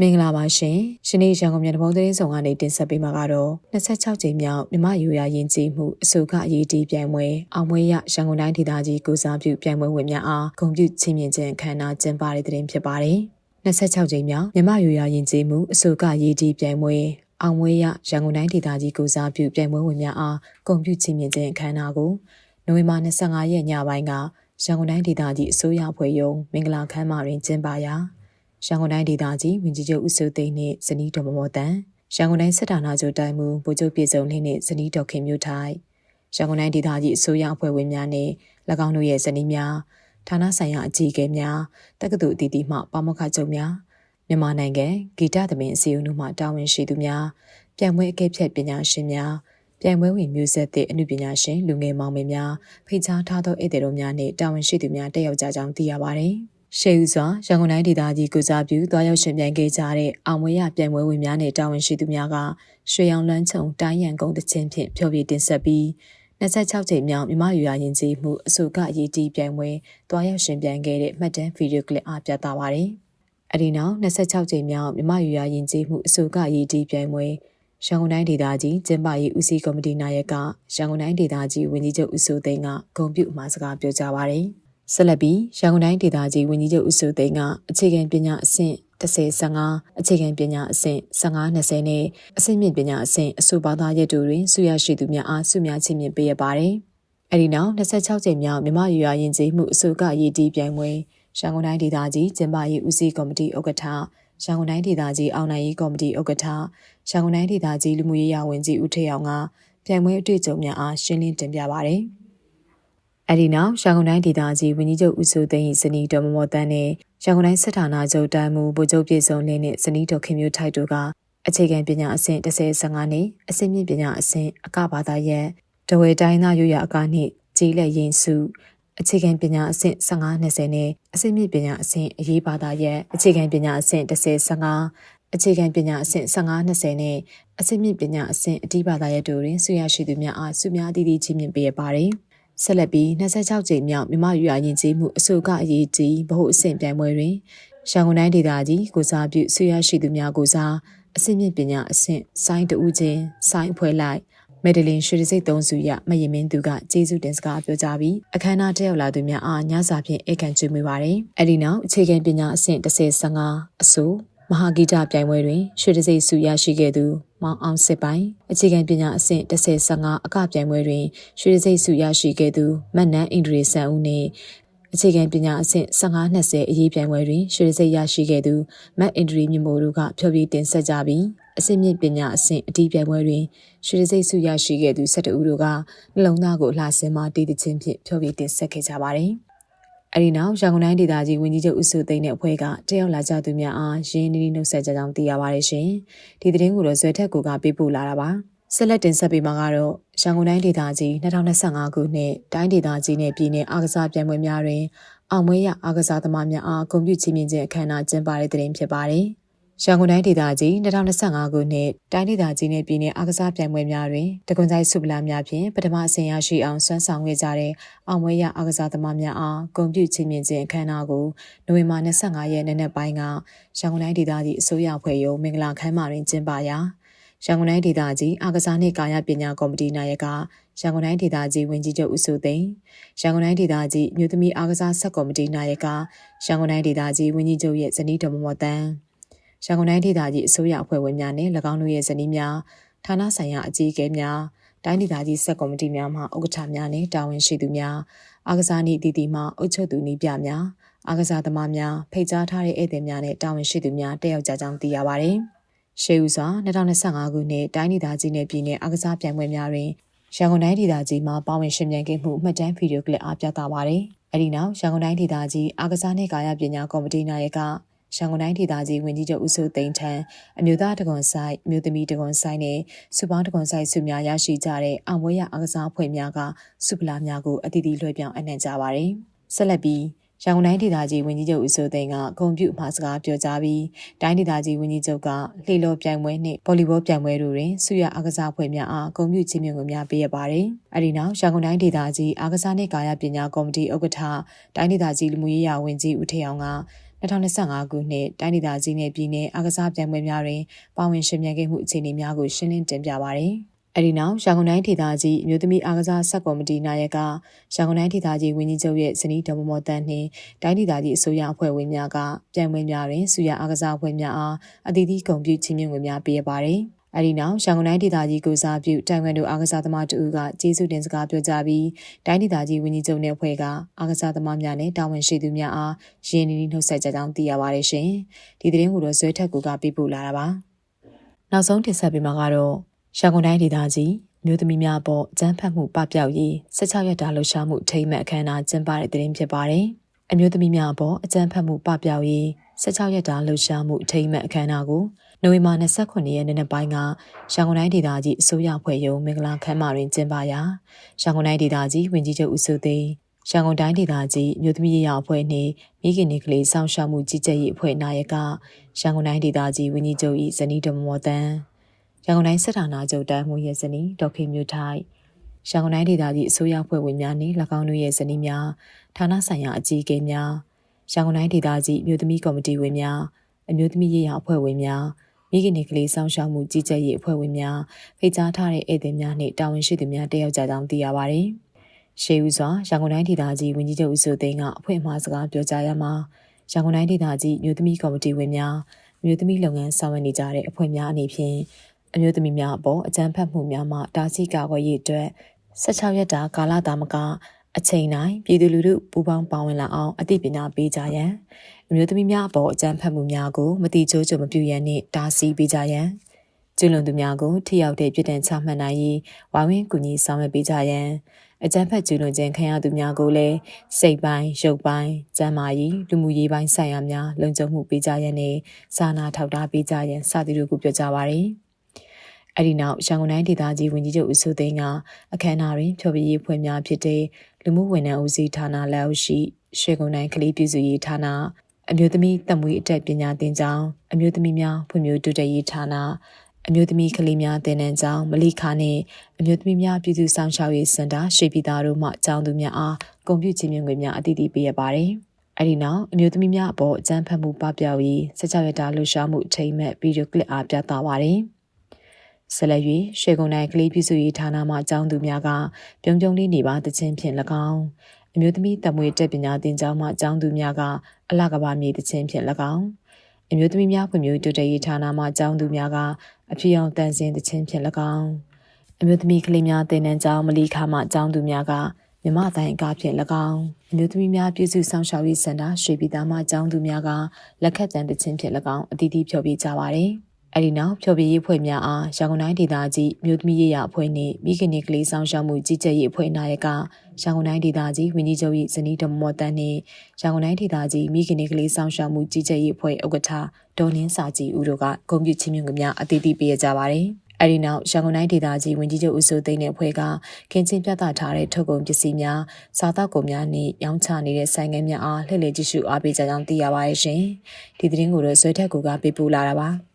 မင်္ဂလာပါရှင်။ရှင်နေ့ရန်ကုန်မြို့တဘုံသတင်းဆောင်ကနေတင်ဆက်ပေးမှာကတော့26ကြိမ်မြောက်မြမယူရရင်ကြီးမှုအဆိုကအရေးတီးပြိုင်ပွဲအောင်မွေးရရန်ကုန်တိုင်းဒေသကြီးကိုစားပြုပြိုင်ပွဲဝင်များအားဂုဏ်ပြုချီးမြှင့်ခြင်းအခမ်းအနားကျင်းပတဲ့တဲ့တင်ဖြစ်ပါတယ်။26ကြိမ်မြောက်မြမယူရရင်ကြီးမှုအဆိုကအရေးတီးပြိုင်ပွဲအောင်မွေးရရန်ကုန်တိုင်းဒေသကြီးကိုစားပြုပြိုင်ပွဲဝင်များအားဂုဏ်ပြုချီးမြှင့်ခြင်းအခမ်းအနားကိုနိုဝင်ဘာ25ရက်ညပိုင်းကရန်ကုန်တိုင်းဒေသကြီးအစိုးရအဖွဲ့ရုံးမင်္ဂလာခမ်းမတွင်ကျင်းပရာ ရန်ကုန်တိုင်းဒေသကြီးဝင်ကြီးချုပ်ဦးစိုးသိန်းနှင့်ဇနီးတော်မမော်တန်ရန်ကုန်တိုင်းစစ်ဌာနချုပ်တိုင်းမှုဗိုလ်ချုပ်ပြည်စုံလင်းနှင့်ဇနီးတော်ခင်မျိုးထိုင်ရန်ကုန်တိုင်းဒေသကြီးအစိုးရအဖွဲ့ဝင်များနှင့်၎င်းတို့ရဲ့ဇနီးများဌာနဆိုင်ရာအကြီးအကဲများတက္ကသိုလ်အသီးသီးမှပါမောက္ခချုပ်များမြန်မာနိုင်ငံဂီတသမင်အစည်းအဝေးမှတာဝန်ရှိသူများပြန်ပွဲအကဲဖြတ်ပညာရှင်များပြန်ပွဲဝင်မျိုးဆက်သည့်အမှုပညာရှင်လူငယ်မောင်မယ်များဖိတ်ကြားထားသောဧည့်သည်တော်များနှင့်တာဝန်ရှိသူများတက်ရောက်ကြကြောင်းသိရပါသည်။ ရှေးဦးစွာရန်ကုန်တိုင်းဒေသကြီးကုစားပြုသွားရောက်ရှင်ပြိုင်ခဲ့ကြတဲ့အောင်မွေရပြိုင်ပွဲဝင်များနဲ့တာဝန်ရှိသူများကရွှေရောင်လန်းချုံတိုင်းရန်ကုန်တချင်းဖြင့်ဖျော်ဖြေတင်ဆက်ပြီး26ကြိမ်မြောက်မြမယူရရင်ကြီးမှုအဆိုကအရေးတီးပြိုင်ပွဲသွားရောက်ရှင်ပြိုင်ခဲ့တဲ့မှတ်တမ်းဗီဒီယိုကလစ်အားပြသပါရယ်။အဒီနောက်26ကြိမ်မြောက်မြမယူရရင်ကြီးမှုအဆိုကအရေးတီးပြိုင်ပွဲရန်ကုန်တိုင်းဒေသကြီးကျင်းပရေးဦးစီးကော်မတီနာယကရန်ကုန်တိုင်းဒေသကြီးဝန်ကြီးချုပ်ဦးစိုးသိန်းကဂုဏ်ပြုအမှာစကားပြောကြားပါရယ်။ ဆက်လက်ပြီးရန်ကုန်တိုင်းဒေသကြီးဝန်ကြီးချုပ်ဦးစိုးသိန်းကအခြေခံပညာအဆင့်30-15အခြေခံပညာအဆင့်15-20နဲ့အဆင့်မြင့်ပညာအဆင့်အဆိုပါသားရက်တို့တွင်ဆုရရှိသူများအားဆုများချီးမြှင့်ပေးရပါတယ်။အဲဒီနောက်26ကြိမ်မြောက်မြမယူရရင်ကြီးမှုအဆိုကရည်တည်ပြိုင်ပွဲရန်ကုန်တိုင်းဒေသကြီးကျင်းပရေးဦးစီးကော်မတီဥက္ကဋ္ဌရန်ကုန်တိုင်းဒေသကြီးအောင်နိုင်ရေးကော်မတီဥက္ကဋ္ဌရန်ကုန်တိုင်းဒေသကြီးလူမှုရေးရာဝန်ကြီးဦးထေအောင်ကပြိုင်ပွဲအတွေ့အကြုံများအားရှင်းလင်းတင်ပြပါရတယ်။ အဲဒီနောက်ရန်ကုန်တိုင်းဒေသကြီးဝန်ကြီးချုပ်ဦးစိုးသိန်း၏ဇနီးတော်မမော်တန်းနဲ့ရန်ကုန်တိုင်းစစ်ဌာနချုပ်တိုင်းမှုဗိုလ်ချုပ်ပြည်စုံလင်းနဲ့ဇနီးတော်ခင်မျိုးထိုက်တို့ကအခြေခံပညာအဆင့်35နှစ်အဆင့်မြင့်ပညာအဆင့်အကဘာသာရပ်တဝဲတိုင်းသားရွရအကနှင့်ကြီးလက်ရင်စုအခြေခံပညာအဆင့်15 20နဲ့အဆင့်မြင့်ပညာအဆင့်အရေးဘာသာရပ်အခြေခံပညာအဆင့်35အခြေခံပညာအဆင့်15 20နဲ့အဆင့်မြင့်ပညာအဆင့်အတိဘာသာရပ်တို့တွင်ဆုရရှိသူများအားဆုများအသီးသီးချီးမြှင့်ပေးရပါတယ်။ ဆက်လက်ပြီး26ကြိမ်မြောက်မြမရွာရင်ကြီးမှုအဆိုကအရေးကြီးဗဟုအဆင့်ပြိုင်ပွဲတွင်ရန်ကုန်တိုင်းဒေသကြီးကိုစားပြုဆွေရရှိသူများကိုစားအဆင့်မြင့်ပညာအဆင့်ဆိုင်းတူးချင်းဆိုင်းဖွဲလိုက်မက်ဒလင်ရွှေစိတ်သုံးစုရမယမင်းသူကကျေးဇူးတင်စကားပြောကြားပြီးအခမ်းအနားတက်ရောက်လာသူများအားညစာဖြင့်ဧကန်ကျွေးမွေးပါတယ်။အဲဒီနောက်အခြေခံပညာအဆင့်30-15အဆို မဟာဂီတပြိုင်ပွဲတွင်ရွှေတစိမ့်စုရရှိခဲ့သူမောင်အောင်စစ်ပိုင်းအခြေခံပညာအဆင့်30-15အကပြိုင်ပွဲတွင်ရွှေတစိမ့်စုရရှိခဲ့သူမတ်နန်းအင်ဒရီဆန်ဦးနှင့်အခြေခံပညာအဆင့်15-20အရေးပြိုင်ပွဲတွင်ရွှေစိတ်ရရှိခဲ့သူမတ်အင်ဒရီမြမိုတို့ကဖျော်ဖြေတင်ဆက်ကြပြီးအဆင့်မြင့်ပညာအဆင့်အတီးပြိုင်ပွဲတွင်ရွှေစိတ်စုရရှိခဲ့သူ12ဦးတို့ကနှလုံးသားကိုလှဆင်းမှတည်တခြင်းဖြင့်ဖျော်ဖြေတင်ဆက်ခဲ့ကြပါတယ်။ အဲဒီနောက်ရန်ကုန်တိုင်းဒေသကြီးဝန်ကြီးချုပ်ဦးစိုးသိန်းတဲ့အဖွဲ့ကတက်ရောက်လာကြသူများအားရင်းနှီးနှုတ်ဆက်ကြကြောင်းသိရပါတယ်ရှင်။ဒီသတင်းကိုတော့ဇွဲထက်ကူကပေးပို့လာတာပါ။ဆက်လက်တင်ဆက်ပေးမှာကတော့ရန်ကုန်တိုင်းဒေသကြီး2025ခုနှစ်တိုင်းဒေသကြီးနဲ့ပြည်내အားကစားပြိုင်ပွဲများတွင်အောင်မွေးရအားကစားသမားများအားဂုဏ်ပြုချီးမြှင့်ခြင်းအခမ်းအနားကျင်းပတဲ့တဲ့တင်ဖြစ်ပါတယ်။ ရန်ကုန်တိုင်းဒေသကြီး2025ခုနှစ်တိုင်းဒေသကြီးနဲ့ပြည်내အားကစားပြိုင်ပွဲများတွင်တကွန်ဆိုင်စုပလာများဖြင့်ပထမအဆင့်ရရှိအောင်ဆွမ်းဆောင်ခဲ့ကြတဲ့အောင်ပွဲရအားကစားသမားများအားဂုဏ်ပြုချီးမြှင့်ခြင်းအခမ်းအနားကိုနိုဝင်ဘာ25ရက်နေ့နက်ပိုင်းကရန်ကုန်တိုင်းဒေသကြီးအစိုးရဖွဲ့ရုံးမင်္ဂလာခမ်းမတွင်ကျင်းပရာရန်ကုန်တိုင်းဒေသကြီးအားကစားနှင့်ကာယပညာကော်မတီနာယကရန်ကုန်တိုင်းဒေသကြီးဝန်ကြီးချုပ်ဦးစိုးသိန်းရန်ကုန်တိုင်းဒေသကြီးမြို့သမီးအားကစားဆက်ကော်မတီနာယကရန်ကုန်တိုင်းဒေသကြီးဝန်ကြီးချုပ်ရဲ့ဇနီးတော်မမော်တန်း ရန်ကုန်တိုင်းဒေသကြီးအစိုးရအဖွဲ့ဝင်များနဲ့၎င်းတို့ရဲ့ဇနီးများဌာနဆိုင်ရာအကြီးအကဲများတိုင်းဒေသကြီးဆက်ကော်မတီများမှဥက္ကဋ္ဌများနဲ့တာဝန်ရှိသူများအားကစားနည်းတည်တည်မှအုပ်ချုပ်သူနည်းပြများအားကစားသမားများဖိတ်ကြားထားတဲ့ဧည့်သည်များနဲ့တာဝန်ရှိသူများတက်ရောက်ကြကြောင်းသိရပါတယ်။ရှေးဦးစွာ2025ခုနှစ်တိုင်းဒေသကြီးနယ်ပြည်နယ်အားကစားပြိုင်ပွဲများတွင်ရန်ကုန်တိုင်းဒေသကြီးမှပါဝင်ရှင်မြန်ခဲ့မှုမှတ်တမ်းဗီဒီယိုကလစ်အားပြသပါတယ်။အဲဒီနောက်ရန်ကုန်တိုင်းဒေသကြီးအားကစားနှင့်ကာယပညာကော်မတီနာယက ရန်ကုန်တိုင်းဒေသကြီးဝန်ကြီးချုပ်ဦးစိုးသိန်းထံအမျိုးသားတကွန်ဆိုင်အမျိုးသမီးတကွန်ဆိုင်နဲ့စုပေါင်းတကွန်ဆိုင်စုများရရှိကြတဲ့အောင်ပွဲရအားကစားအဖွဲ့များကစုပလာများကိုအသီးသီးလွှဲပြောင်းအနှံ့ကြပါတယ်။ဆက်လက်ပြီးရန်ကုန်တိုင်းဒေသကြီးဝန်ကြီးချုပ်ဦးစိုးသိန်းကဂုဏ်ပြုအမှာစကားပြောကြားပြီးတိုင်းဒေသကြီးဝန်ကြီးချုပ်ကလှေလော်ပြိုင်ပွဲနှင့်ဗော်လီဘောပြိုင်ပွဲတို့တွင်ဆုရအားကစားအဖွဲ့များအားဂုဏ်ပြုချီးမြှင့်မှုများပေးရပါတယ်။အဲဒီနောက်ရန်ကုန်တိုင်းဒေသကြီးအားကစားနှင့်ကာယပညာကော်မတီဥက္ကဋ္ဌတိုင်းဒေသကြီးလူမှုရေးရာဝန်ကြီးဦးထေအောင်က 2025ခုနှစ်တိုင်းဒေသကြီးနယ်ပြည်နယ်အားကစားပြိုင်ပွဲများတွင်ပါဝင်ရှင်မြန်ခဲ့မှုအခြေအနေများကိုရှင်းလင်းတင်ပြပါရယ်။အဲဒီနောက်ရန်ကုန်တိုင်းဒေသကြီးအမျိုးသမီးအားကစားဆက်ကော်မတီနာယကရန်ကုန်တိုင်းဒေသကြီးဝန်ကြီးချုပ်ရဲ့ဇနီးဒေါ်မမော်တန်းနှင့်တိုင်းဒေသကြီးအစိုးရအဖွဲ့ဝင်များကပြိုင်ပွဲများတွင်ဆူရအားကစားအဖွဲ့များအားအသီးသီးဂုဏ်ပြုချီးမြှင့်ငွေများပေးရပါရယ်။ အဲဒီနောက်ရန်ကုန်တိုင်းဒေသကြီးကိုစားပြုတိုင်ဝမ်တို့အားကစားသမားတို့ကကျေးဇူးတင်စကားပြောကြားပြီးတိုင်းဒေသကြီးဝန်ကြီးချုပ်နဲ့အဖွဲ့ကအားကစားသမားများနဲ့တာဝန်ရှိသူများအားရင်းနှီးနှီးနှုတ်ဆက်ကြကြောင်းသိရပါတယ်ရှင်။ဒီသတင်းကိုတော့ဇွဲထက်ကူကပေးပို့လာတာပါ။နောက်ဆုံးတင်ဆက်ပေးမှာကတော့ရန်ကုန်တိုင်းဒေသကြီးမြို့သမီးများပေါ်အကြမ်းဖက်မှုပပျောက်ရေး16ရက်တာလှုပ်ရှားမှုထိမ့်မဲ့အခမ်းအနားကျင်းပတဲ့တဲ့တင်ဖြစ်ပါတယ်။အမျိုးသမီးများပေါ်အကြမ်းဖက်မှုပပျောက်ရေး16ရက်တာလှုပ်ရှားမှုထိမ့်မဲ့အခမ်းအနားကို နိုဝင်ဘာ29ရက်နေ့နေ့ပိုင်းကရန်ကုန်တိုင်းဒေသကြီးအစိုးရဖွဲ့ရုံမင်္ဂလာခမ်းမတွင်ကျင်းပရာရန်ကုန်တိုင်းဒေသကြီးဝန်ကြီးချုပ်ဦးစိုးသိန်းရန်ကုန်တိုင်းဒေသကြီးမြို့သမီးရေးရာအဖွဲ့နှင့်မိခင်နေကလေးစောင့်ရှောက်မှုကြီးကြပ်ရေးအဖွဲ့နာယကရန်ကုန်တိုင်းဒေသကြီးဝန်ကြီးချုပ်၏ဇနီးတော်မော်တန်းရန်ကုန်တိုင်းစစ်ဌာနချုပ်တိုင်းမှုရဲ့ဇနီးဒေါက်ခင်မျိုးထိုက်ရန်ကုန်တိုင်းဒေသကြီးအစိုးရဖွဲ့ဝင်များနှင့်၎င်းတို့ရဲ့ဇနီးများဌာနဆိုင်ရာအကြီးအကဲများရန်ကုန်တိုင်းဒေသကြီးမြို့သမီးကော်မတီဝင်များအမျိုးသမီးရေးရာအဖွဲ့ဝင်များ မိခင်နေကလေးစောင့်ရှောက်မှုကြီးကြပ်ရေးအဖွဲ့ဝင်များဖိတ်ကြားထားတဲ့ဧည့်သည်များနှင့်တာဝန်ရှိသူများတက်ရောက်ကြကြောင်းသိရပါတယ်။ရှေးဦးစွာရန်ကုန်တိုင်းဒေသကြီးဝန်ကြီးချုပ်ဦးစိုးသိန်းကအဖွဲ့အမှားစကားပြောကြားရမှာရန်ကုန်တိုင်းဒေသကြီးမြို့သမီးကော်မတီဝင်များမြို့သမီးလုပ်ငန်းဆောင်ရွက်နေကြတဲ့အဖွဲ့များအနေဖြင့်အမျိုးသမီးများအပေါ်အကြမ်းဖက်မှုများမှတားဆီးကာကွယ်ရေးအတွက်16ရက်တာကာလတာမက အချိန်တိုင်းပြည်သူလူထုပူးပေါင်းပါဝင်လာအောင်အသိပညာပေးကြရန်အမျိုးသမီးများအပေါ်အကြမ်းဖက်မှုများကိုမတိကျိုးကြုံမပြုရန်နှင့်တားဆီးပေးကြရန်ကျွလွန်သူများကိုထိရောက်တဲ့ပြည်တံချမှတ်နိုင်ရေးဝိုင်းဝန်းကူညီဆောင်ရွက်ပေးကြရန်အကြမ်းဖက်ကျူးလွန်ခြင်းခံရသူများကိုလည်းစိတ်ပိုင်းရုပ်ပိုင်းကျန်းမာရေးလူမှုရေးပိုင်းဆိုင်ရာများလုံခြုံမှုပေးကြရန်နဲ့စာနာထောက်ထားပေးကြရန်စသည်တို့ကိုပြောကြားပါရယ် အဲ့ဒီနောက်ရန်ကုန်တိုင်းဒေသကြီးဝန်ကြီးချုပ်ဦးစိုးသိန်းကအခမ်းအနားတွင်ဖျော်ဖြေရေးဖွဲ့များဖြစ်တဲ့လူမှုဝန်ထမ်းဦးစီးဌာနလက်အောက်ရှိရွှေကုန်းတိုင်းကလေးပြည်စုရေးဌာနအမျိုးသမီးတမွေးအတက်ပညာသင်ကျောင်းအမျိုးသမီးများဖွံ့ဖြိုးတိုးတက်ရေးဌာနအမျိုးသမီးကလေးများတင်နန်းကျောင်းမလိခါနှင့်အမျိုးသမီးများပြည်သူ့ဆောင်ရှောက်ရေးစင်တာရွှေပြည်သားတို့မှကျောင်းသူများအားဂုဏ်ပြုချီးမြှင့်ငွေများအသီးသီးပေးရပါတယ်။အဲဒီနောက်အမျိုးသမီးများအပေါ်အကြမ်းဖက်မှုပပျောက်ရေး16ရက်တာလှူရှားမှုအထိမ်းအမှတ်ဗီဒီယိုကလစ်အားပြသပါတယ်။ ဆက်လက်၍ရွှေကုန်းတိုင်းကလေးပြည်စုရေးဌာနမှအကြောင်းသူများကပြုံပြုံလေးနေပါတခြင်းဖြင့်၎င်းအမျိုးသမီးတမွေတက်ပညာသင်ကျောင်းမှအကြောင်းသူများကအလကဘာမြေတခြင်းဖြင့်၎င်းအမျိုးသမီးများဖွံ့ဖြိုးတိုးတက်ရေးဌာနမှအကြောင်းသူများကအဖြစ်အောင်တန်ဆင်းတခြင်းဖြင့်၎င်းအမျိုးသမီးကလေးများတင်နန်းကျောင်းမလီခါမှအကြောင်းသူများကမြမတိုင်းအကားဖြင့်၎င်းအမျိုးသမီးများပြည်စုဆောင်ရှောက်ရေးစင်တာရွှေပြည်သားမှအကြောင်းသူများကလက်ခတ်တန်တခြင်းဖြင့်၎င်းအတီးတီးဖြောပြကြပါသည်။ အဲဒီနောက်ဖျော်ဖြေရေးဖွဲ့များအားရန်ကုန်တိုင်းဒေသကြီးမြို့သမီးရေးရအဖွဲ့နှင့်မိခင်နေကလေးဆောင်ရှောက်မှုကြီးကြပ်ရေးအဖွဲ့နာယကရန်ကုန်တိုင်းဒေသကြီးဝန်ကြီးချုပ်၏ဇနီးတော်မော်တန်းနှင့်ရန်ကုန်တိုင်းဒေသကြီးမိခင်နေကလေးဆောင်ရှောက်မှုကြီးကြပ်ရေးအဖွဲ့ဥက္ကဋ္ဌဒေါ်နင်းစာကြည်ဦးတို့ကဂုဏ်ပြုချီးမြှင့်မှုများအသီးသီးပေးရကြပါသည်အဲဒီနောက်ရန်ကုန်တိုင်းဒေသကြီးဝန်ကြီးချုပ်ဦးစိုးသိန်းတဲ့အဖွဲ့ကခင်းချင်းပြသထားတဲ့ထုတ်ကုန်ပစ္စည်းများစားသောက်ကုန်များနဲ့ရောင်းချနေတဲ့ဆိုင်ငယ်များအားလှည့်လည်ကြည့်ရှုအားပေးကြကြောင်းသိရပါရဲ့ရှင်။ဒီသတင်းကိုတော့ဆွဲထက်ကူကပေးပို့လာတာပါ။